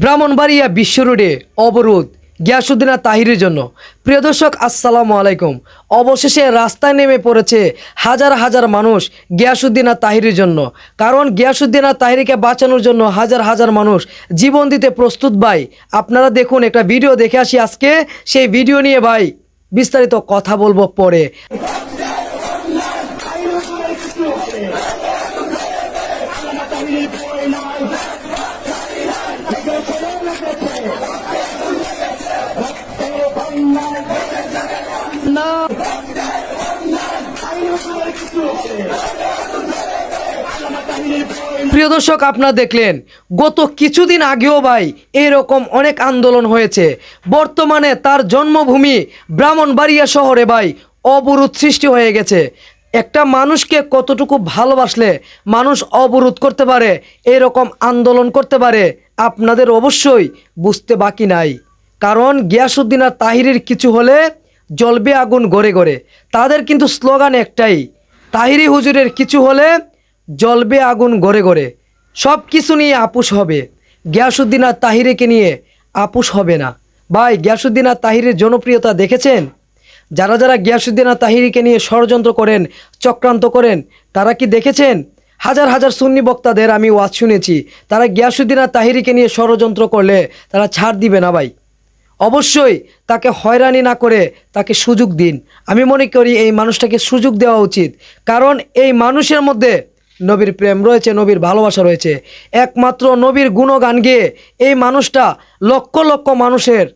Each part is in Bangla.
ব্রাহ্মণবাড়িয়া বিশ্ব রোডে অবরোধ গিয়াসুদ্দিন তাহিরের জন্য। প্রিয় দর্শক, আসসালামু আলাইকুম। অবশেষে রাস্তায় নেমে পড়েছে হাজার হাজার মানুষ গিয়াসুদ্দিন তাহিরের জন্য। কারণ গিয়াসুদ্দিন তাহিরিকে বাঁচানোর জন্য হাজার হাজার মানুষ জীবন দিতে প্রস্তুত ভাই। আপনারা দেখুন, একটা ভিডিও দেখে আসি আজকে। সেই ভিডিও নিয়ে ভাই বিস্তারিত কথা বলব পরে। প্রিয় দর্শক, আপনারা দেখলেন, গত কিছুদিন আগেও ভাই এরকম অনেক আন্দোলন হয়েছে। বর্তমানে তার জন্মভূমি ব্রাহ্মণবাড়িয়া শহরে ভাই অবরোধ সৃষ্টি হয়ে গেছে। একটা মানুষকে কতটুকু ভালোবাসলে মানুষ অবরোধ করতে পারে, এরকম আন্দোলন করতে পারে, আপনাদের অবশ্যই বুঝতে বাকি নাই। কারণ গিয়াসুদ্দিন আর তাহিরের কিছু হলে জ্বলবে আগুন গড়ে গড়ে। তাদের কিন্তু স্লোগান একটাই, তাহিরি হুজুরের কিছু হলে জ্বলবে আগুন গড়ে গড়ে। সব কিছু নিয়ে আপুস হবে। গিয়াসুদ্দিন আর তাহিরেকে নিয়ে আপুস হবে না। ভাই গিয়াসুদ্দিন আর তাহিরের জনপ্রিয়তা দেখেছেন? যারা যারা গিয়াসুদ্দিন আর তাহিরিকে নিয়ে ষড়যন্ত্র করেন, চক্রান্ত করেন, তারা কি দেখেছেন? হাজার হাজার সুন্নি বক্তাদের আমি ওয়াজ শুনেছি, তারা গিয়াসুদ্দিন আর তাহিরিকে নিয়ে ষড়যন্ত্র করলে তারা ছাড় দিবে না ভাই। অবশ্যই তাকে হয়রানি না করে তাকে সুযোগ দিন। আমি মনে করি এই মানুষটাকে সুযোগ দেওয়া উচিত। কারণ এই মানুষের মধ্যে নবীর প্রেম রয়েছে, নবীর ভালোবাসা রয়েছে। একমাত্র নবীর গুণগান গেয়ে এই মানুষটা লক্ষ লক্ষ মানুষের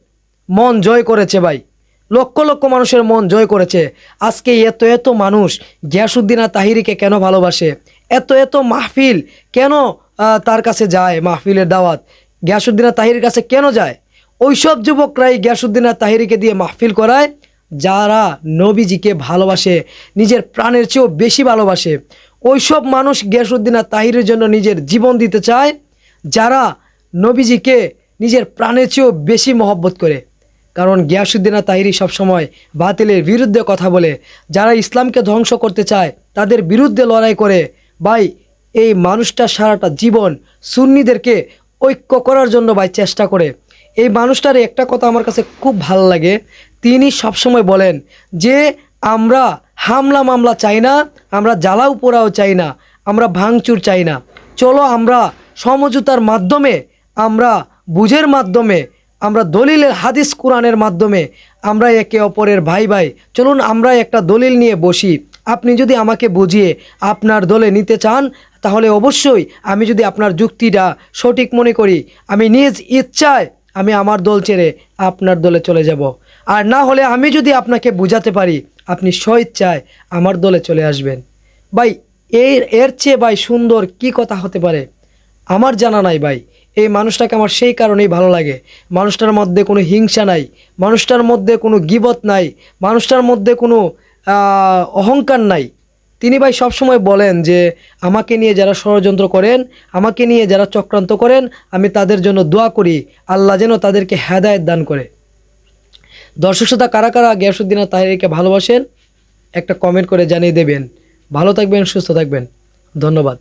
মন জয় করেছে ভাই। লক্ষ লক্ষ মানুষের মন জয় করেছে। আজকে এত এত মানুষ গিয়াসুদ্দিন তাহিরিকে কেন ভালোবাসে? এত এত মাহফিল কেন তার কাছে যায় মাহফিলের দাওয়াত? গিয়াসুদ্দিন তাহিরের কাছে কেন যায়? ওইসব যুবকরাই গিয়াসুদ্দিন আর তাহিরিকে দিয়ে মাহফিল করায়, যারা নবীজিকে ভালোবাসে, নিজের প্রাণের চেয়েও বেশি ভালোবাসে। ওইসব মানুষ গিয়াসুদ্দিন আর তাহিরের জন্য নিজের জীবন দিতে চায়, যারা নবীজিকে নিজের প্রাণের চেয়েও বেশি মহব্বত করে। কারণ গিয়াসুদ্দিন তাহিরি সবসময় বাতিলের বিরুদ্ধে কথা বলে, যারা ইসলামকে ধ্বংস করতে চায়, তাদের বিরুদ্ধে লড়াই করে। ভাই, এই মানুষটা সারাটা জীবন সুন্নিদেরকে ঐক্য করার জন্য ভাই চেষ্টা করে। এই মানুষটার একটা কথা আমার কাছে খুব ভালো লাগে। তিনি সবসময় বলেন যে, আমরা হামলা মামলা চাই না, আমরা জ্বালাও পোড়াও চাই না, আমরা ভাঙচুর চাই না। চলো আমরা সমঝোতার মাধ্যমে, আমরা বুঝের মাধ্যমে, আমরা দলিলের হাদিস কোরআনের মাধ্যমে, আমরা একে অপরের ভাই ভাই, চলুন আমরা একটা দলিল নিয়ে বসি। আপনি যদি আমাকে বুঝিয়ে আপনার দলে নিতে চান, তাহলে অবশ্যই আমি যদি আপনার যুক্তিটা সঠিক মনে করি, আমি নিজ ইচ্ছায় আমি আমার দল ছেড়ে আপনার দলে চলে যাব। আর না হলে আমি যদি আপনাকে বুঝাতে পারি, আপনি স্বইচ্ছায় আমার দলে চলে আসবেন। ভাই, এর এর চেয়ে ভাই সুন্দর কি কথা হতে পারে? আমার জানা নাই ভাই। এই মানুষটাকে আমার সেই কারণেই ভালো লাগে। মানুষটার মধ্যে কোনো হিংসা নাই। মানুষটার মধ্যে কোনো গিবত নাই। মানুষটার মধ্যে কোনো অহংকার নাই। তিনি ভাই সবসময় বলেন যে, আমাকে নিয়ে যারা ষড়যন্ত্র করেন, আমাকে নিয়ে যারা চক্রান্ত করেন, আমি তাদের জন্য দোয়া করি। আল্লাহ যেন তাদেরকে হেদায়ত দান করে। দর্শক শ্রোতা, কারা কারা গ্যাসুদ্দিন তাহিরকে ভালোবাসেন, একটা কমেন্ট করে জানিয়ে দেবেন। ভালো থাকবেন, সুস্থ থাকবেন। ধন্যবাদ।